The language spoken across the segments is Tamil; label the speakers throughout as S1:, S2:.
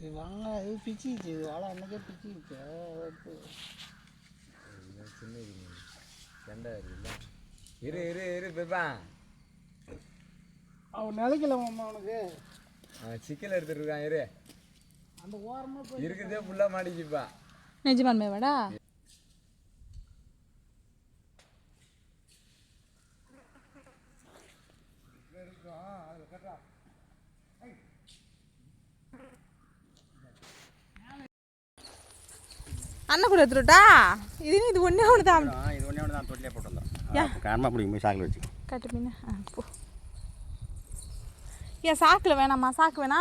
S1: இது பிச்சிச்சு வாழை அன்னைக்கே பிச்சிச்சு எடுத்து
S2: இது சின்ன இது கெண்டா இருக்குல்ல இரு இரு இரு பெப்பா
S1: அவன் நிலைக்கல மாமா அவனுக்கு
S2: அவன் சிக்கல் எடுத்துட்டு இருக்கான் இரு
S1: அந்த ஓரமாக போய்
S2: இருக்கிறதே ஃபுல்லாக மாட்டிக்கிப்பா
S3: நிஜமான்மே வாடா அண்ணன் கூட எடுத்துட்டா இது இது ஒன்றே ஒன்று தான்
S4: இது ஒன்றே ஒன்று தான் தொட்டிலே போட்டு வந்தோம் காரமாக பிடிக்கும் போய் சாக்கில் வச்சு
S3: கட்டு மீன் போ. ஏன் சாக்கில் வேணாம்மா சாக்கு வேணா?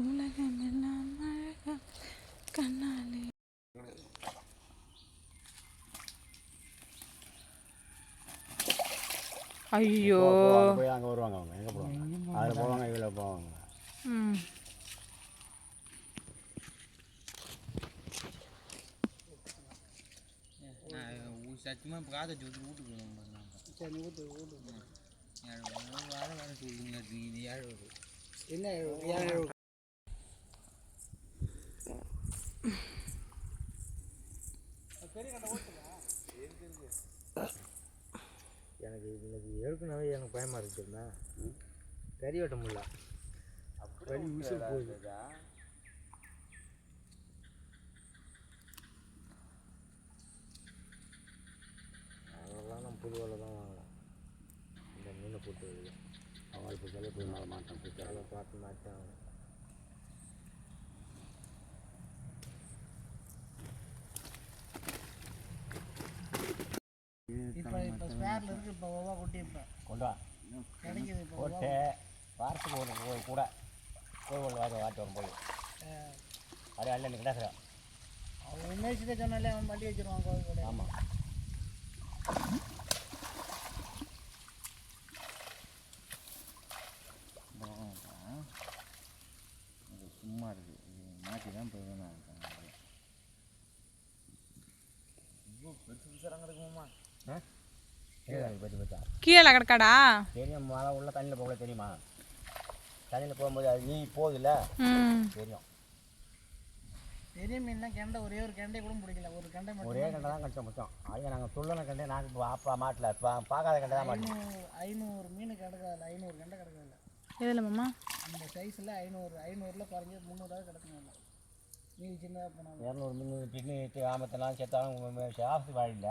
S3: உலகமெல்லாம் அழகாம் ஐயோ
S4: போய் அங்கே வருவாங்க அவங்க எங்கே போடுவாங்க அதில் போவாங்க இதில் போவாங்க
S3: ம்
S5: சத்தியமாக இப்போ காதை வச்சு வீட்டுக்கு போகணும்
S1: சரி ஊட்டு ஊட்டு
S5: வாழை வாழை சொல்லுங்க இது ஏழு
S1: என்ன ஏழு
S2: எனக்கு இன்னைக்கு பயமாக இருக்குதுண்ணா கறி வெட்ட முடியல. உசுறு போகுது. அதெல்லாம் நம்ம புது வேலை தான் வாங்கலாம் இந்த மீனை போட்டு
S4: அவங்களுக்கு சொல்ல போய் மேலே மாட்டோம்
S2: அதை பார்த்து மாட்டாங்க
S1: இப்போ இப்போ ஸ்பேரில் இருக்கு இப்போ ஒவ்வொரு குட்டி இப்போ
S4: கொண்டு. போட்டு வாரத்துக்கு ஒரு கூட. போய் ஒரு வாரம் வாட்டி வரும் போய். அப்படியே அல்ல எனக்கு கிடாசுறா
S1: அவன் உண்மையை சொன்னாலே அவன் வண்டி வச்சிருவான் கோவில் கூட.
S4: ஆமாம்
S5: சும்மா இருக்கு. இது மாற்றி தான் போய் வேணும்
S4: பற்றி பார்த்தா
S3: கீழே கிடக்காடா
S4: தெரியும் மழை உள்ள தண்ணியில் போகல தெரியுமா? தண்ணியில் போகும்போது அது நீ போகுதுல்ல? தெரியும்.
S1: பெரிய மீன்லாம் கெண்டை ஒரே ஒரு கெண்டை கூட பிடிக்கல. ஒரு கெண்டை மட்டும்
S4: ஒரே கண்டை தான் கடிச்சோம் மொத்தம். அது நாங்கள் துள்ளன கண்டே நாங்கள் பாப்பா மாட்டில் பார்க்காத கண்டை தான் மாட்டோம்
S1: ஐநூறு ஐநூறு மீன் கிடக்காது ஐநூறு கெண்டை கிடக்காது
S3: எதில் மாமா?
S1: அந்த சைஸில் ஐநூறு ஐநூறில் குறைஞ்சது முந்நூறுவா கிடக்குங்க மீதி சின்னதாக போனாங்க.
S4: இரநூறு முந்நூறு பின்னு ஆமத்தெல்லாம் செத்தாலும் ஆஃபீஸ் வாழில்ல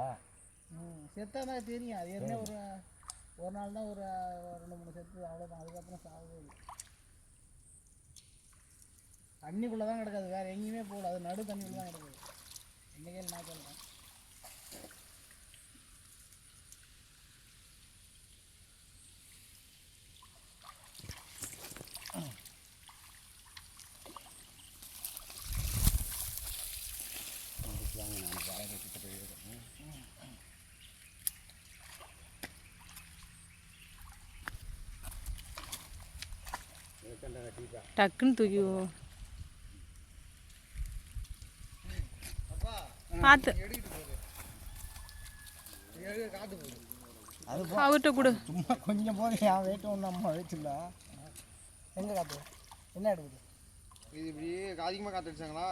S1: ம் செத்தா தான் தெரியும். அது என்ன ஒரு ஒரு நாள் தான் ஒரு ரெண்டு மூணு செத்து அவ்வளோதான் அதுக்கப்புறம் சாகவே இல்லை. தண்ணிக்குள்ளே தான் கிடக்காது. வேறு எங்கேயுமே போகல. அது நடு தண்ணியில் தான் கிடக்குது. என்னைக்கே நான் சொல்கிறேன்
S3: டக்குன்னு தூக்கி பார்த்து. அவர்கிட்ட கொடு.
S1: சும்மா கொஞ்சம் போது என் வெயிட் ஒன்று அம்மா வச்சுல எங்கே காத்து? என்ன எடுக்குது?
S6: இது இப்படியே அதிகமாக காத்தடிச்சாங்களா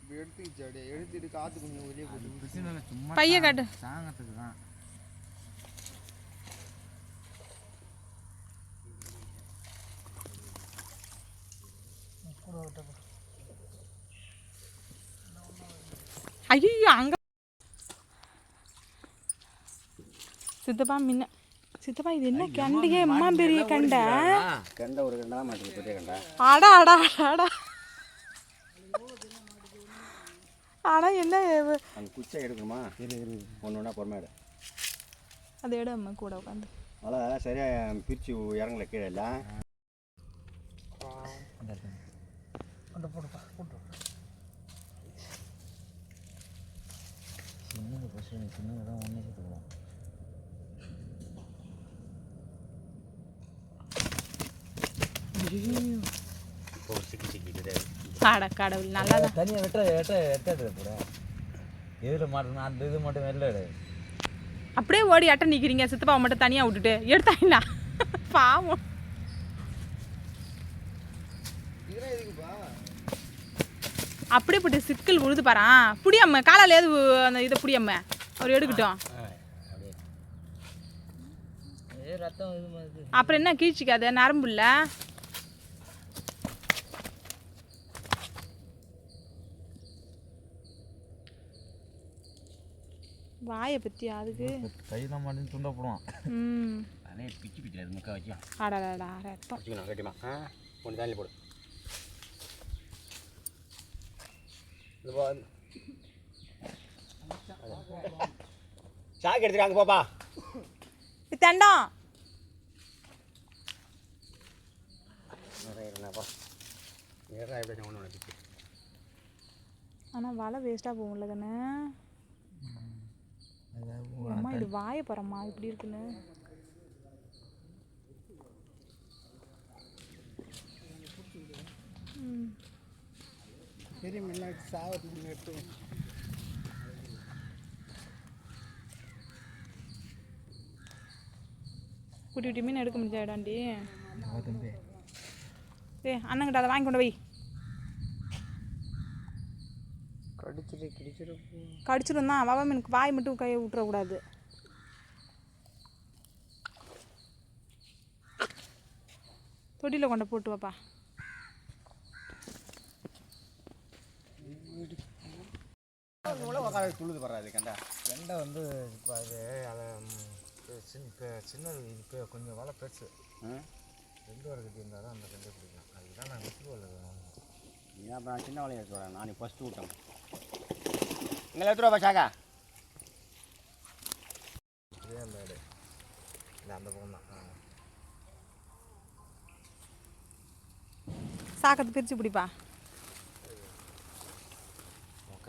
S6: இப்படி எடுத்துக்கிச்சு அப்படியே. எடுத்துட்டு காற்று கொஞ்சம் வெளியே போட்டு
S5: பிரச்சனை இல்லை சும்மா
S3: பைய காட்டு.
S5: சாங்கத்துக்கு தான்.
S3: ஐயோ அங்க சித்தப்பா முன்ன சித்தப்பா இது என்ன கண்டையே அம்மா பெரிய கண்டை?
S4: கண்டை ஒரு கண்டை தான் மாட்டேங்குது பெரிய கண்டை.
S3: அடா அடா அடா, அடா ஆனா என்ன
S4: அந்த குச்சை எடுக்கணுமா? இரு இரு ஒன்று ஒன்றா பொறுமையாடு
S3: அதை விட அம்மா கூட உட்காந்து.
S4: அதனால் சரியாக பிரித்து இறங்கல கீழே இல்லை
S1: போட்டுப்பா போட்டு
S2: சின்னது ஃபஸ்ட்டு சின்னது தான் ஒன்றே சேர்த்துக்கலாம்
S3: கடவுள் நல்லா தான்.
S5: தனியாக வெட்ட வெட்ட வெட்டாது கூட எதில் மாட்டணும் அந்த இது மட்டும் வெளில
S3: அப்படியே ஓடி அட்டை நிற்கிறீங்க சித்தப்பாவை மட்டும் தனியாக விட்டுட்டு எடுத்தாங்களா பாவம்
S6: இதெல்லாம் எதுக்குப்பா
S3: அப்படியே போட்டு சிக்கல் உழுது பாறான் புடியம்ம காலால் ஏது அந்த இதை புடியம்ம அவர் எடுக்கட்டும்.
S4: அப்படியே.
S2: ஏ ரத்தம் இது மாதிரி
S3: அப்புறம் என்ன கீழ்ச்சிக்காத? நரம்பு இல்லை? வாயை பற்றி அதுக்கு?
S5: கையில் மாட்டேன்னு துண்டை போடுவான்.
S4: அதே பிச்சு பிச்சு அது முக்கா வச்சு
S3: அடடா ரத்தம்.
S4: வச்சுக்கணும் கட்டிமா. ஆ ஒன்று தண்ணி போடு இது போ. சாக்கு எடுத்துட்டு போப்பா
S3: இது தண்டம் ஆனால் வலை வேஸ்ட்டாக போகும்ல கண்ணு அம்மா இது வாயை போகிறம்மா இப்படி இருக்குன்னு ம்
S1: பெரிய மீன் சாவத்துக்கு எடுத்து
S3: குட்டி குட்டி மீன் எடுக்க முடிஞ்சாடாண்டி ஏ அண்ணங்கிட்ட அதை வாங்கி கொண்டு வை
S2: கடிச்சிட்டு கிடிச்சிட்டு
S3: கடிச்சிடும் தான் வவ மீனுக்கு வாய் மட்டும் கையை விட்டுறக்கூடாது. தொட்டியில் கொண்டு போட்டு வாப்பா.
S4: துள்ளுது படுறாது கண்டா.
S2: கெண்டை வந்து இப்போ அது அதை சின்ன இப்போ சின்னது இப்போ கொஞ்சம் வலை பெருசு
S4: ம்
S2: ரெண்டு வரை கட்டி இருந்தால் தான் அந்த கெண்டை பிடிக்கும் அதுதான் நான் விட்டு வலை
S4: நீ அப்புறம் சின்ன வலையை எடுத்து வரேன் நான் ஃபஸ்ட்டு விட்டேன். இங்கே எடுத்துருவா சாக்கா.
S2: இதே அந்த இடம் இல்லை அந்த பக்கம் தான்.
S3: சாக்கத்தை பிரித்து பிடிப்பா.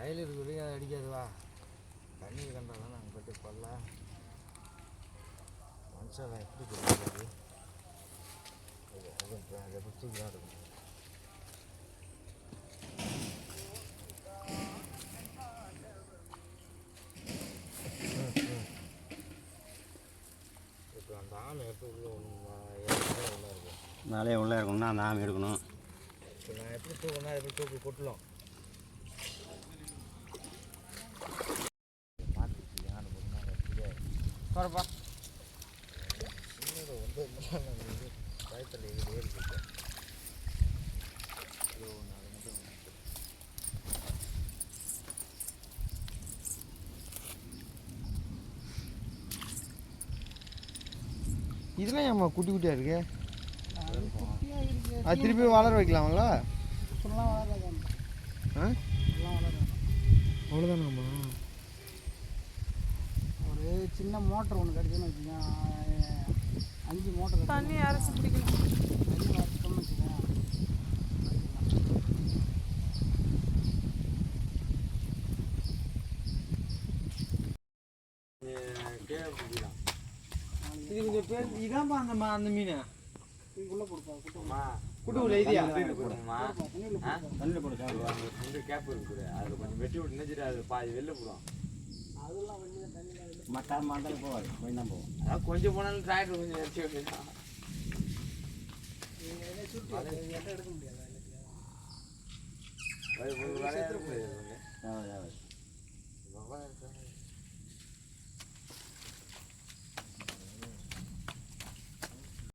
S2: உன் கையில் இருக்கிறதையும் அதை அடிக்காது வா. தண்ணி கண்டாலும் நாங்கள் போட்டு கொல்ல மனுஷன் எப்படி பிடிக்கிறது அது அது இப்போ அதை பிடிச்சி தான் இருக்கும்
S4: மேலே உள்ளே இருக்கணும்னா நாம் எடுக்கணும்.
S2: இப்போ நான் எப்படி தூக்கணும் எப்படி தூக்கி கொட்டலாம்
S6: பாருப்பா
S2: சின்னது வந்து வந்து பயத்தில் இது ஏறி போட்டேன் ஐயோ நான் அதை மட்டும்
S6: இதெல்லாம் ஏம்மா குட்டி குட்டியாக இருக்கு?
S1: அது
S6: திருப்பி வளர வைக்கலாங்களா அவ்வளோதானாம்மா
S1: ஒரு சின்ன மோட்டர் ஒன்று கிடச்சுன்னு வச்சுக்கோங்க. அஞ்சு மோட்டர்
S3: தண்ணி அரைச்சி பிடிக்கணும்
S1: தண்ணி வச்சுக்கோங்க.
S6: இது கொஞ்சம் பேர் இதான்ப்பா அந்த மா அந்த மீன்.
S1: இதுக்குள்ளே கொடுப்பா குட்டி
S6: குட்டு உள்ள இதியா
S1: தண்ணியில் கொடுப்பா
S4: தண்ணியில்
S2: இந்த கேப் இருக்குது. அதில் கொஞ்சம் வெட்டி விட்டு நினைச்சிட்டு அது பாதி வெளில போடும்
S1: அதெல்லாம் தண்ணியில்
S4: மட்டா மாந்தல் போவாது கொஞ்சம் தான் போவோம்
S2: அதான் கொஞ்சம் போனாலும் டிராக்டர் கொஞ்சம்
S1: நிறுத்தி விட்டுருக்கான் எடுக்க எடுக்க முடியாது